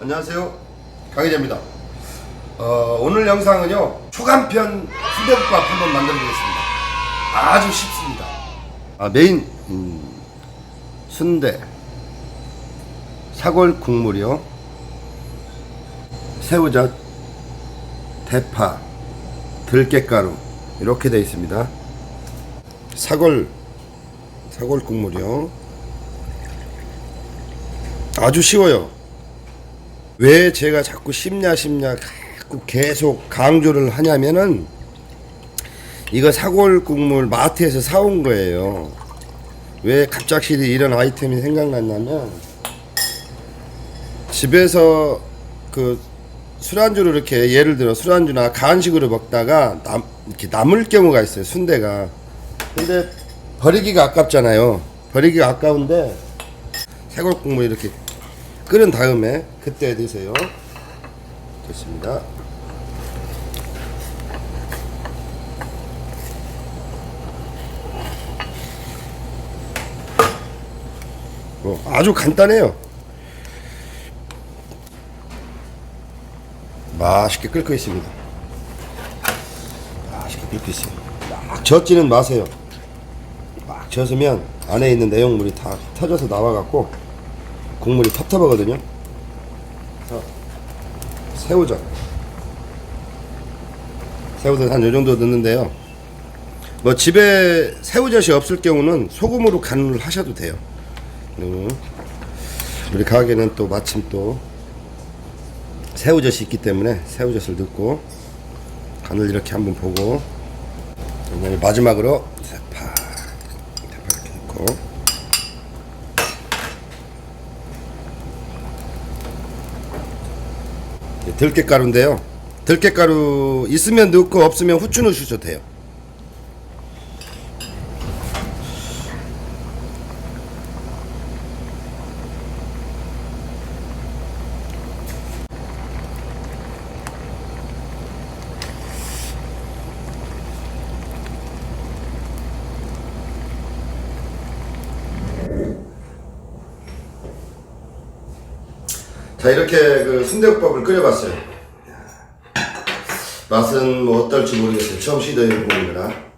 안녕하세요. 강희재입니다. 어, 오늘 영상은요, 초간편 수대국밥 한번 만들어 보겠습니다. 아주 쉽습니다. 아, 메인, 음, 순대, 사골 국물이요, 새우젓, 대파, 들깨가루, 이렇게 되어 있습니다. 사골, 사골 국물이요. 아주 쉬워요. 왜 제가 자꾸 쉽냐 쉽냐 자꾸 계속 강조를 하냐면은 이거 사골 국물 마트에서 사온 거예요. 왜 갑작스레 이런 아이템이 생각났냐면 집에서 그 술안주로 이렇게 예를 들어 술안주나 간식으로 먹다가 남, 이렇게 남을 경우가 있어요 순대가 근데 버리기가 아깝잖아요 버리기가 아까운데 사골 국물 이렇게 끓은 다음에 그때 드세요. 됐습니다. 뭐 아주 간단해요. 맛있게 끓고 있습니다. 맛있게 끓고 있어요. 막 젓지는 마세요. 막 젖으면 안에 있는 내용물이 다 터져서 나와갖고 국물이 텁텁하거든요. 자, 새우젓. 새우젓 한 요 정도 넣는데요. 뭐 집에 새우젓이 없을 경우는 소금으로 간을 하셔도 돼요. 음. 우리 가게는 또 마침 또 새우젓이 있기 때문에 새우젓을 넣고 간을 이렇게 한번 보고 마지막으로 대파 대파 이렇게 넣고 네, 들깨가루인데요. 들깨가루 있으면 넣고 없으면 후추 넣으셔도 돼요. 자 이렇게 그 순대국밥을 끓여봤어요. 맛은 뭐 어떨지 모르겠어요. 처음 시도해 보는 거라.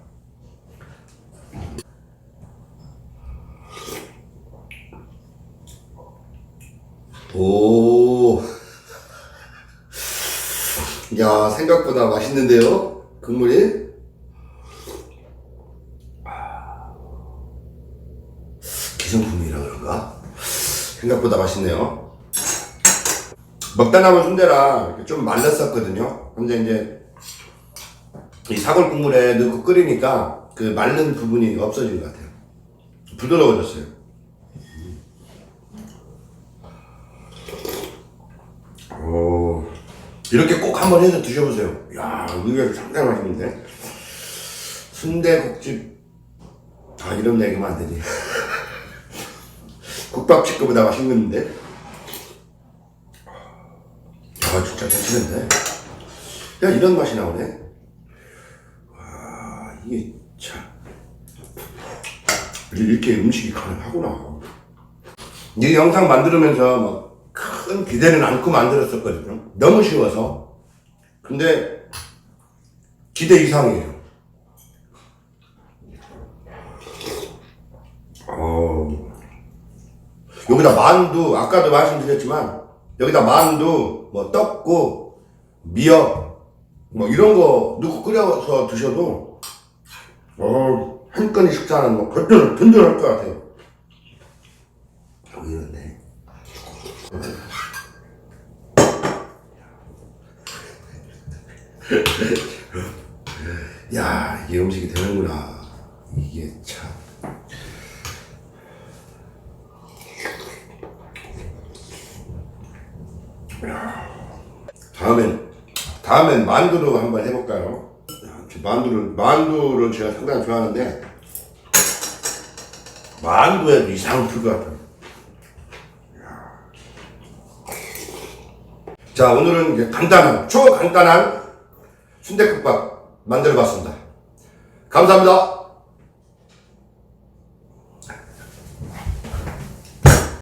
오. 야 생각보다 맛있는데요. 국물이. 기성품이라 그런가? 생각보다 맛있네요. 먹다 남은 이렇게 좀 말랐었거든요. 근데 이제 이 사골 국물에 넣고 끓이니까 그 마른 부분이 없어진 것 같아요. 부드러워졌어요. 오, 이렇게 꼭 한번 해서 드셔보세요. 야, 의외로 상당히 맛있는데. 순대국집, 아, 이런 얘기면 안 되지. 국밥집보다 맛있는데. 아 진짜 괜찮은데 야 이런 맛이 나오네. 와 이게 참. 이렇게 음식이 가능하구나. 이 영상 만들면서 막 큰 기대는 않고 만들었었거든요. 너무 쉬워서. 근데 기대 이상이에요. 어 여기다 만두 아까도 말씀드렸지만 여기다 만두 뭐 떡국 미역 뭐 이런 거 넣고 끓여서 드셔도 어 한 건의 식사는 뭐 든든 든든할 것 같아요. 여기 있네. 야 이게 음식이 되는구나. 이게 참 다음엔 다음엔 만두로 한번 해볼까요? 만두를 만두를 제가 상당히 좋아하는데 만두에도 이상은 풀것 같아요. 야. 자 오늘은 이제 간단한 초간단한 순대국밥 만들어봤습니다. 감사합니다.